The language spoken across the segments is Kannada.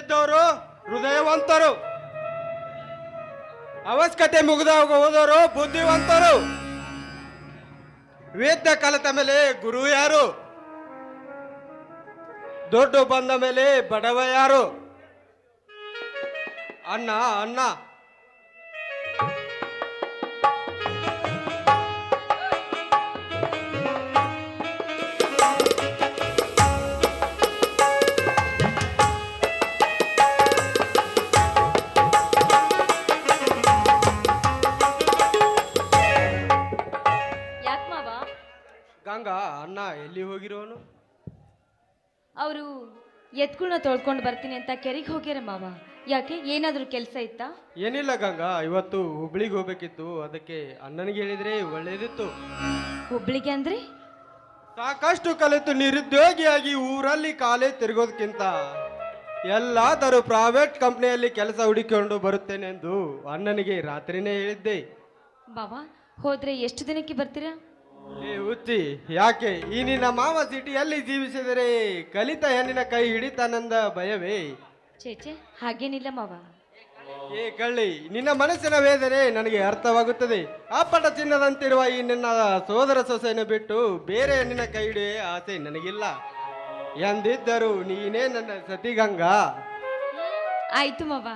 ಇದ್ದವರು ಹೃದಯವಂತರು. ಅವಶ್ಯಕತೆ ಮುಗಿದ ಹೋದವರು ಬುದ್ಧಿವಂತರು. ವೇದ ಕಲಿತ ಮೇಲೆ ಗುರು ಯಾರು? ದೊಡ್ಡ ಬಂದ ಮೇಲೆ ಬಡವ ಯಾರು? ಅಣ್ಣ ಅಣ್ಣ. ಎಲ್ಲಿ ಹೋಗಿರೋನು? ಅವರು ಎತ್ಕುಳ್ನ ತೊಳ್ಕೊಂಡು ಬರ್ತೀನಿ ಅಂತ ಕೆರೆಗೆ ಹೋಗ್ಯಾರ ಮಾವ. ಯಾಕೆ? ಏನಾದರೂ ಕೆಲಸ ಇತ್ತಾ? ಏನಿಲ್ಲ ಗಂಗಾ ಇವತ್ತು ಹುಬ್ಳಿಗೆ ಹೋಗ್ಬೇಕಿತ್ತು. ಅದಕ್ಕೆ ಅಣ್ಣನಿಗೆ ಹೇಳಿದ್ರೆ ಒಳ್ಳೇದಿತ್ತು. ಹುಬ್ಳಿಗೆ ಅಂದ್ರೆ? ಸಾಕಷ್ಟು ಕಲಿತು ನಿರುದ್ಯೋಗಿಯಾಗಿ ಊರಲ್ಲಿ ಕಾಲೇ ತಿರುಗೋದಕ್ಕಿಂತ ಎಲ್ಲಾದರೂ ಪ್ರೈವೇಟ್ ಕಂಪ್ನಿಯಲ್ಲಿ ಕೆಲಸ ಹುಡುಕಿಕೊಂಡು ಬರುತ್ತೇನೆಂದು ಅಣ್ಣನಿಗೆ ರಾತ್ರಿನೇ ಹೇಳಿದ್ದೆ. ಬಾಬಾ ಹೋದ್ರೆ ಎಷ್ಟು ದಿನಕ್ಕೆ ಬರ್ತೀರಾ? ಏ ಉತ್ತಿ ಯಾಕೆ? ಈ ನಿನ್ನ ಮಾವ ಸಿಟಿಯಲ್ಲಿ ಜೀವಿಸಿದರೆ ಕಲಿತ ಹೆಣ್ಣಿನ ಕೈ ಹಿಡಿತಾನಂದ ಭಯವೇ? ಚೇಚೆ ಹಾಗೇನಿಲ್ಲ ಮಾವ. ಏ ಕಳ್ಳಿ ನಿನ್ನ ಮನಸ್ಸಿನ ವೇದನೆ ನನಗೆ ಅರ್ಥವಾಗುತ್ತದೆ. ಅಪ್ಪಟ ಚಿನ್ನದಂತಿರುವ ಈ ನಿನ್ನ ಸೋದರ ಸೊಸೆಯನ್ನು ಬಿಟ್ಟು ಬೇರೆ ಹೆಣ್ಣಿನ ಕೈ ಹಿಡಿಯ ಆಸೆ ನನಗಿಲ್ಲ. ಎಂದಿದ್ದರು ನೀನೇ ನನ್ನ ಸತಿಗಂಗಾ. ಆಯ್ತು ಮಾವ.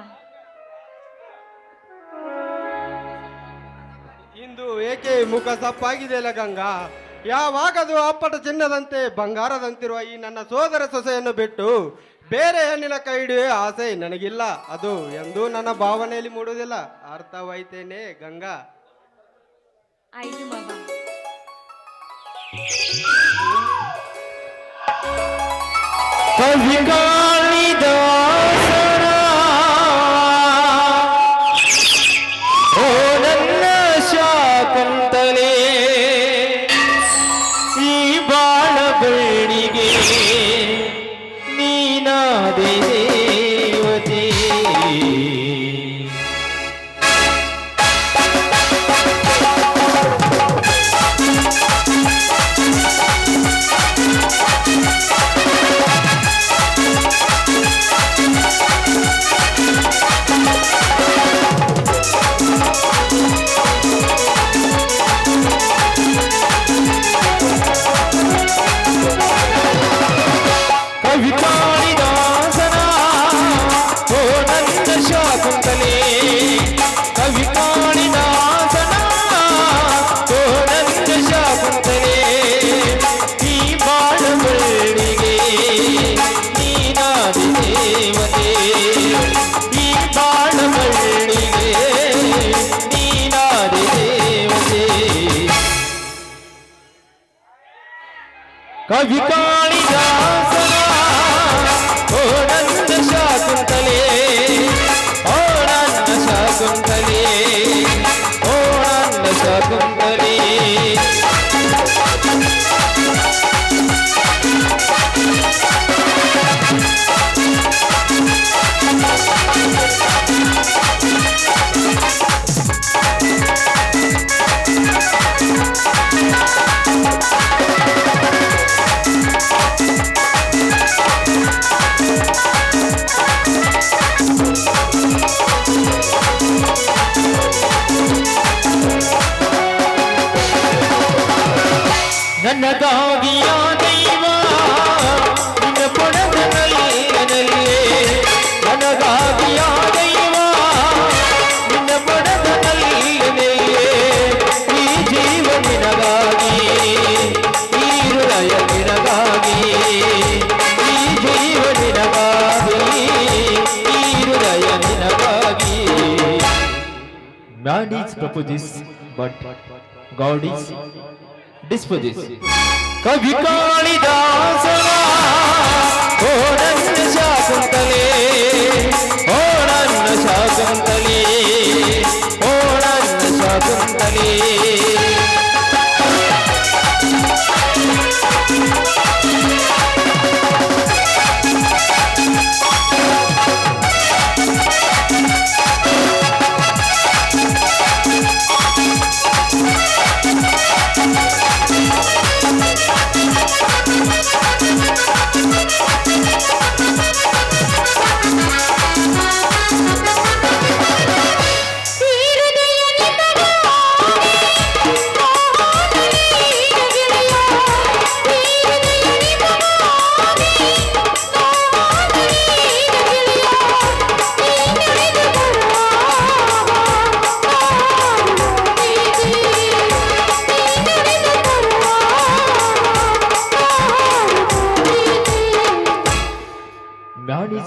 ಏಕೆ ಮುಖ ಸಪ್ಪಾಗಿದೆಯಲ್ಲ ಗಂಗಾ? ಯಾವಾಗದು ಅಪ್ಪಟ ಚಿನ್ನದಂತೆ ಬಂಗಾರದಂತಿರುವ ಈ ನನ್ನ ಸೋದರ ಸೊಸೆಯನ್ನು ಬಿಟ್ಟು ಬೇರೆ ಹೆಣ್ಣಿನ ಕೈ ಹಿಡಿಯುವ ಆಸೆ ನನಗಿಲ್ಲ. ಅದು ಎಂದೂ ನನ್ನ ಭಾವನೆಯಲ್ಲಿ ಮೂಡುವುದಿಲ್ಲ. ಅರ್ಥವಾಯ್ತೇನೆ ಗಂಗಾ? ಆಯ್ತು ಮಗ. Vai, Vitor! ನನಗಾಗಿಯ ದೈವ? ನಿನ್ನ ಪೊಡದ ನಲ್ಲಿನಲ್ಲೇ ನನಗಾಗಿಯ ದೈವ? ನಿನ್ನ ಪೊಡದ ನಲ್ಲಿನಲ್ಲೇ ಈ ಜೀವ ನಿನಗಾಗಿ ಈ ಹೃದಯ ನಿನಗಾಗಿ ಈ ಜೀವ ನಿನಗಾಗಿ ಈ ಹೃದಯ ನಿನಗಾಗಿ. Man is proposes, but God is disposition कभी Kalidas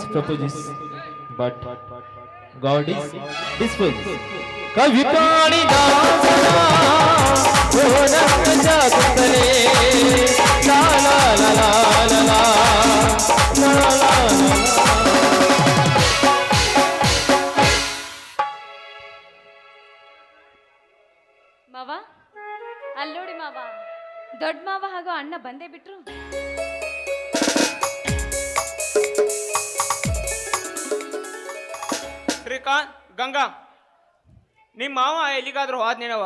proposes, but God is disposes. ಕವಿ ಕಾಳಿದಾಸನ ಓನಂದ ಶಾಕುಂತಲೆ ಲಾ ಲಾ ಲಾ ಲಾ ಲಾ ಲಾ, ಲಾ ಲಾ ಲಾ ಲಾ. ಮಾವ ಅಲ್ಲೋಡಿ ಮಾವ ದೊಡ್ಡ ಮಾವ ಹಾಗೂ ಅಣ್ಣ ಬಂದೇ ಬಿಟ್ರು ಶ್ರೀಕಾಂತ್ ಗಂಗಾ. ನಿಮ್ಮ ಮಾವ ಎಲ್ಲಿಗಾದ್ರೂ ಹೋದ್ನೇನವ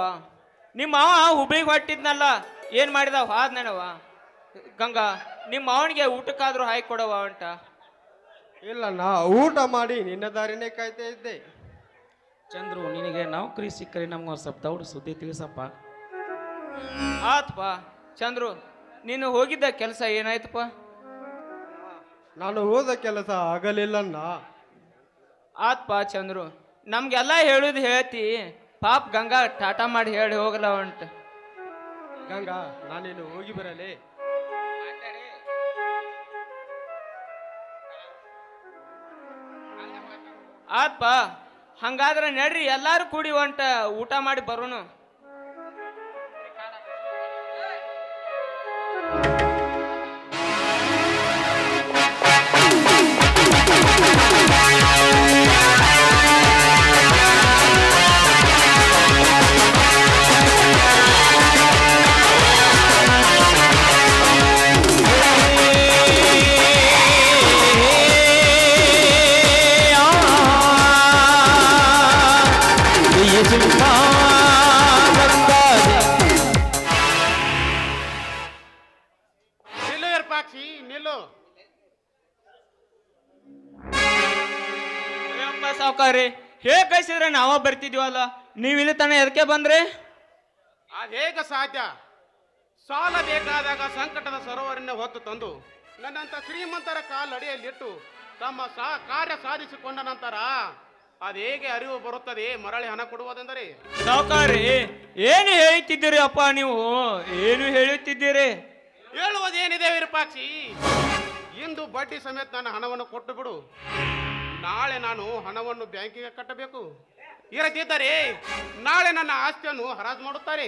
ನಿಮ್ಮ ಮಾವ ಹುಬ್ಳಿಗೆ ಹೊಟ್ಟಿದ್ನಲ್ಲ ಏನು ಮಾಡಿದ ಹೋದ್ನೇನವ ಗಂಗಾ ನಿಮ್ಮ ಮಾವನಿಗೆ ಊಟಕ್ಕಾದ್ರೂ ಹಾಯ್ ಕೊಡವ ಅಂಟ ಇಲ್ಲ ನಾ ಊಟ ಮಾಡಿ ನಿನ್ನ ದಾರಿನೇ ಕಾಯ್ತಾ ಇದ್ದೆ. ಚಂದ್ರು ನಿನಗೆ ನೌಕರಿ ಸಿಕ್ಕರೆ ನಮ್ಗೆ ಒಂದು ಸ್ವಲ್ಪ ದೌಡ್ ಸುದ್ದಿ ತಿಳಿಸಪ್ಪ. ಆತ್ಪ ಚಂದ್ರು ನೀನು ಹೋಗಿದ್ದ ಕೆಲಸ ಏನಾಯ್ತಪ್ಪ? ನಾನು ಹೋದ ಕೆಲಸ ಆಗಲಿಲ್ಲನ್ನ ಆತ್ಪ ಚಂದ್ರು ನಮ್ಗೆಲ್ಲ ಹೇಳುದು ಹೇಳ್ತಿ ಪಾಪ ಗಂಗಾ ಟಾಟಾ ಮಾಡಿ ಹೇಳಿ ಹೋಗಲ್ಲ ಉಂಟು. ಗಂಗಾ ನಾನೇನು ಹೋಗಿ ಬರಲೇ? ಆತ್ಪ ಹಂಗಾದ್ರೆ ನಡ್ರಿ ಎಲ್ಲಾರು ಕೂಡಿ ಒಂಟ ಊಟ ಮಾಡಿ ಬರೋನು. ಸಾವುಕಾರಿ. ಹೇಗೆ ಕಳಿಸಿದ್ರೆ ನಾವ ಬರ್ತಿದ್ವಲ್ಲ? ನೀವು ಇಲ್ಲಿ ತನ ಎದಕ್ಕೆ ಬಂದ್ರಿ? ಅದು ಹೇಗೆ ಸಾಧ್ಯ? ಸಾಲ ಬೇಕಾದಾಗ ಸಂಕಟದ ಸರೋವರನ್ನೇ ಹೊತ್ತು ತಂದು ನನ್ನಂತ ಶ್ರೀಮಂತರ ಕಾಲಡಿಯಲ್ಲಿಟ್ಟು ತಮ್ಮ ಸಾ ಕಾರ್ಯ ಸಾಧಿಸಿಕೊಂಡ ನಂತರ ಅದು ಹೇಗೆ ಅರಿವು ಬರುತ್ತದೆ ಮರಳಿ ಹಣ ಕೊಡುವುದೆಂದರೆ? ಸಾವುಕಾರಿ ಏನು ಹೇಳುತ್ತಿದ್ದೀರಿ ಅಪ್ಪ ನೀವು? ಏನು ಹೇಳುತ್ತಿದ್ದೀರಿ? ಹೇಳುವುದೇನಿದೆ ವಿರೂಪಾಕ್ಷಿ? ಇಂದು ಬಡ್ಡಿ ಸಮೇತ ನನ್ನ ಹಣವನ್ನು ಕೊಟ್ಟು ಬಿಡು. ನಾಳೆ ನಾನು ಹಣವನ್ನು ಬ್ಯಾಂಕಿಗೆ ಕಟ್ಟಬೇಕು? ಇರದಿದ್ದರೆ ನಾಳೆ ನನ್ನ ಆಸ್ತಿಯನ್ನು ಹರಾಜು ಮಾಡುತ್ತಾರೆ.